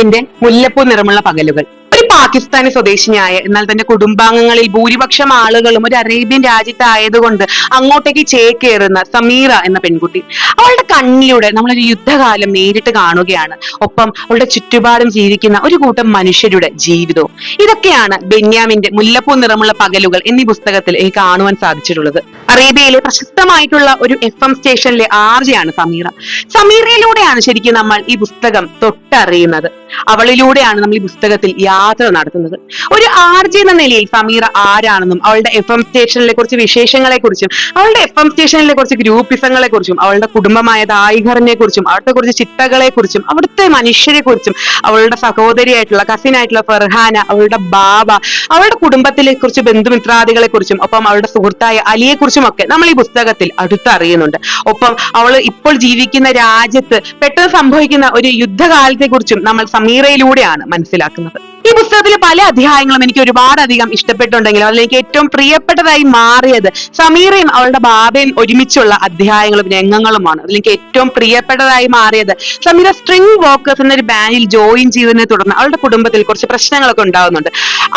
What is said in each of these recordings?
ബെന്യാമിന്റെ മുല്ലപ്പൂ നിറമുള്ള പകലുകൾ. ഒരു പാകിസ്ഥാനി സ്വദേശിനിയായ എന്നാൽ തന്റെ കുടുംബാംഗങ്ങളിൽ ഭൂരിപക്ഷം ആളുകളും ഒരു അറേബ്യൻ രാജ്യത്തായതുകൊണ്ട് അങ്ങോട്ടേക്ക് ചേക്കേറുന്ന സമീറ എന്ന പെൺകുട്ടി. അവളുടെ കണ്ണിലൂടെ നമ്മളൊരു യുദ്ധകാലം നേരിട്ട് കാണുകയാണ്. ഒപ്പം അവളുടെ ചുറ്റുപാടും ജീവിക്കുന്ന ഒരു കൂട്ടം മനുഷ്യരുടെ ജീവിതവും. ഇതൊക്കെയാണ് ബെന്യാമിന്റെ മുല്ലപ്പൂ നിറമുള്ള പകലുകൾ എന്നീ പുസ്തകത്തിൽ എനിക്ക് കാണുവാൻ സാധിച്ചിട്ടുള്ളത്. അറേബ്യയിലെ പ്രശസ്തമായിട്ടുള്ള ഒരു എഫ് എം സ്റ്റേഷനിലെ ആർജയാണ് സമീറ. സമീറയിലൂടെയാണ് ശരിക്കും നമ്മൾ ഈ പുസ്തകം തൊട്ടറിയുന്നത്. അവളിലൂടെയാണ് നമ്മൾ ഈ പുസ്തകത്തിൽ യാത്ര നടത്തുന്നത്. ഒരു ആർജി എന്ന നിലയിൽ സമീറ ആരാണെന്നും അവളുടെ എഫ് എം സ്റ്റേഷനിലെ കുറിച്ച് വിശേഷങ്ങളെ കുറിച്ചും അവളുടെ എഫ് എം സ്റ്റേഷനിലെ കുറിച്ച് ഗ്രൂപ്പിസങ്ങളെ കുറിച്ചും അവളുടെ കുടുംബമായ ദായിഹറിനെ കുറിച്ചും അവിടുത്തെ കുറച്ച് ചിട്ടകളെ കുറിച്ചും അവിടുത്തെ മനുഷ്യരെ കുറിച്ചും അവളുടെ സഹോദരിയായിട്ടുള്ള കസിൻ ആയിട്ടുള്ള ഫർഹാന അവളുടെ ബാബ അവളുടെ കുടുംബത്തിലെ കുറിച്ച് ബന്ധുമിത്രാദികളെ കുറിച്ചും ഒപ്പം അവളുടെ സുഹൃത്തായ അലിയെ കുറിച്ചും ഒക്കെ നമ്മൾ ഈ പുസ്തകത്തിൽ അടുത്തറിയുന്നുണ്ട്. ഒപ്പം അവൾ ഇപ്പോൾ ജീവിക്കുന്ന രാജ്യത്ത് പെട്ടെന്ന് സംഭവിക്കുന്ന ഒരു യുദ്ധകാലത്തെ കുറിച്ചും നമ്മൾ സമീറയിലൂടെയാണ് മനസ്സിലാക്കുന്നത്. ഈ പുസ്തകത്തിലെ പല അധ്യായങ്ങളും എനിക്ക് ഒരുപാട് അധികം ഇഷ്ടപ്പെട്ടുണ്ടെങ്കിലും അതിൽ എനിക്ക് ഏറ്റവും പ്രിയപ്പെട്ടതായി മാറിയത് സമീറയും അവളുടെ ബാബയും ഒരുമിച്ചുള്ള അധ്യായങ്ങളും രംഗങ്ങളുമാണ്. അതിൽ എനിക്ക് ഏറ്റവും പ്രിയപ്പെട്ടതായി മാറിയത് സമീര സ്ട്രിംഗ് വോക്കേഴ്സ് എന്നൊരു ബാൻഡിൽ ജോയിൻ ചെയ്തതിനെ തുടർന്ന് അവളുടെ കുടുംബത്തിൽ കുറച്ച് പ്രശ്നങ്ങളൊക്കെ ഉണ്ടാവുന്നുണ്ട്.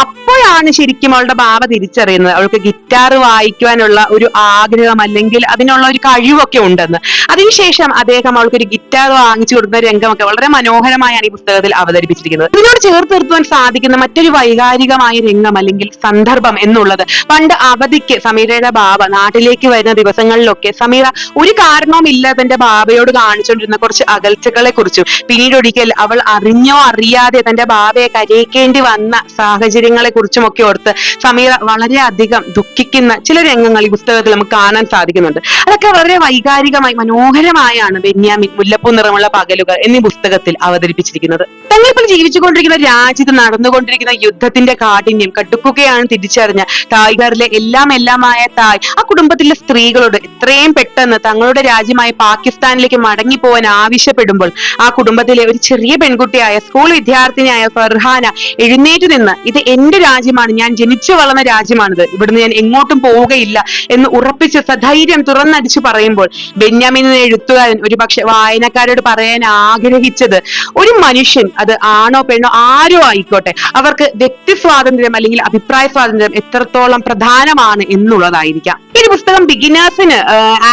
അപ്പോഴാണ് ശരിക്കും അവളുടെ ബാബ തിരിച്ചറിയുന്നത്? അവൾക്ക് ഗിറ്റാർ വായിക്കുവാനുള്ള ഒരു ആഗ്രഹം അല്ലെങ്കിൽ അതിനുള്ള ഒരു കഴിവൊക്കെ ഉണ്ടെന്ന്. അതിനുശേഷം അദ്ദേഹം അവൾക്ക് ഒരു ഗിറ്റാർ വാങ്ങിച്ചു കൊടുക്കുന്ന രംഗമൊക്കെ വളരെ മനോഹരമായാണ് ഈ പുസ്തകത്തിൽ അവതരിപ്പിച്ചിരിക്കുന്നത്. ഇതിനോട് ചേർത്ത് നിർത്തുവാൻ സാധിക്കുന്ന മറ്റൊരു വൈകാരികമായ രംഗം അല്ലെങ്കിൽ സന്ദർഭം എന്നുള്ളത് പണ്ട് അവധിക്ക് സമീരയുടെ ബാബ നാട്ടിലേക്ക് വരുന്ന ദിവസങ്ങളിലൊക്കെ സമീറ ഒരു കാരണവും ഇല്ല തന്റെ ബാബയോട് കാണിച്ചുകൊണ്ടിരുന്ന കുറച്ച് അകൽച്ചകളെ കുറിച്ചും പിന്നീട് ഒരിക്കൽ അവൾ അറിഞ്ഞോ അറിയാതെ തന്റെ ബാബയെ കരയിക്കേണ്ടി വന്ന സാഹചര്യങ്ങളെ കുറിച്ചും ഒക്കെ ഓർത്ത് സമീറ വളരെയധികം ദുഃഖിക്കുന്ന ചില രംഗങ്ങൾ ഈ പുസ്തകത്തിൽ നമുക്ക് കാണാൻ സാധിക്കുന്നുണ്ട്. അതൊക്കെ വളരെ വൈകാരികമായി മനോഹരമായാണ് ബെന്യാമിൻ മുല്ലപ്പൂ നിറമുള്ള പകലുകൾ എന്നീ പുസ്തകത്തിൽ അവതരിപ്പിച്ചിരിക്കുന്നത്. തങ്ങളിപ്പോൾ ജീവിച്ചുകൊണ്ടിരിക്കുന്ന രാജ്യത്ത് നടന്നുകൊണ്ടിരിക്കുന്ന യുദ്ധത്തിന്റെ കാഠിന്യം കടുക്കുകയാണ് തിരിച്ചറിഞ്ഞ തായ്ഗറിലെ എല്ലാം എല്ലാമായ തായ് ആ കുടുംബത്തിലെ സ്ത്രീകളോട് എത്രയും പെട്ടെന്ന് തങ്ങളുടെ രാജ്യമായ പാകിസ്ഥാനിലേക്ക് മടങ്ങി പോകാൻ ആവശ്യപ്പെടുമ്പോൾ ആ കുടുംബത്തിലെ ഒരു ചെറിയ പെൺകുട്ടിയായ സ്കൂൾ വിദ്യാർത്ഥിനിയായ ഫർഹാന എഴുന്നേറ്റ് നിന്ന് ഇത് എന്റെ രാജ്യമാണ്. ഞാൻ ജനിച്ചു വളർന്ന രാജ്യമാണിത്. ഇവിടുന്ന് ഞാൻ എങ്ങോട്ടും പോവുകയില്ല എന്ന് ഉറപ്പിച്ച് സധൈര്യം തുറന്നടിച്ചു പറയുമ്പോൾ ബെന്യാമിൻ എഴുത്തുകാരൻ ഒരു പക്ഷെ വായനക്കാരോട് പറയാൻ ആഗ്രഹിച്ചത് ഒരു മനുഷ്യൻ അത് ആണോ പെണ്ണോ ആരോ ആയിക്കോട്ടെ അവർക്ക് വ്യക്തി സ്വാതന്ത്ര്യം അല്ലെങ്കിൽ അഭിപ്രായ സ്വാതന്ത്ര്യം എത്രത്തോളം പ്രധാനമാണ് എന്നുള്ളതായിരിക്കാം. ഈ ഒരു പുസ്തകം ബിഗിനേഴ്സിന്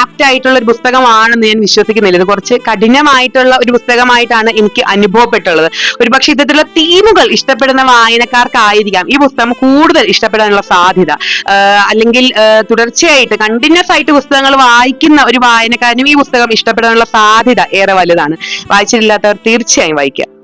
ആപ്റ്റ് ആയിട്ടുള്ള ഒരു പുസ്തകമാണെന്ന് ഞാൻ വിശ്വസിക്കുന്നില്ല. ഇത് കുറച്ച് കഠിനമായിട്ടുള്ള ഒരു പുസ്തകമായിട്ടാണ് എനിക്ക് അനുഭവപ്പെട്ടുള്ളത്. ഒരുപക്ഷെ ഇത്തരത്തിലുള്ള തീമുകൾ ഇഷ്ടപ്പെടുന്ന വായനക്കാർക്കായിരിക്കാം. ഈ പുസ്തകം കൂടുതൽ ഇഷ്ടപ്പെടാനുള്ള സാധ്യത. അല്ലെങ്കിൽ തുടർച്ചയായിട്ട് കണ്ടിന്യൂസ് ആയിട്ട് പുസ്തകങ്ങൾ വായിക്കുന്ന ഒരു വായനക്കാരനും ഈ പുസ്തകം ഇഷ്ടപ്പെടാനുള്ള സാധ്യത ഏറെ വലുതാണ്. വായിച്ചിട്ടില്ലാത്തവർ തീർച്ചയായും വായിക്കുക.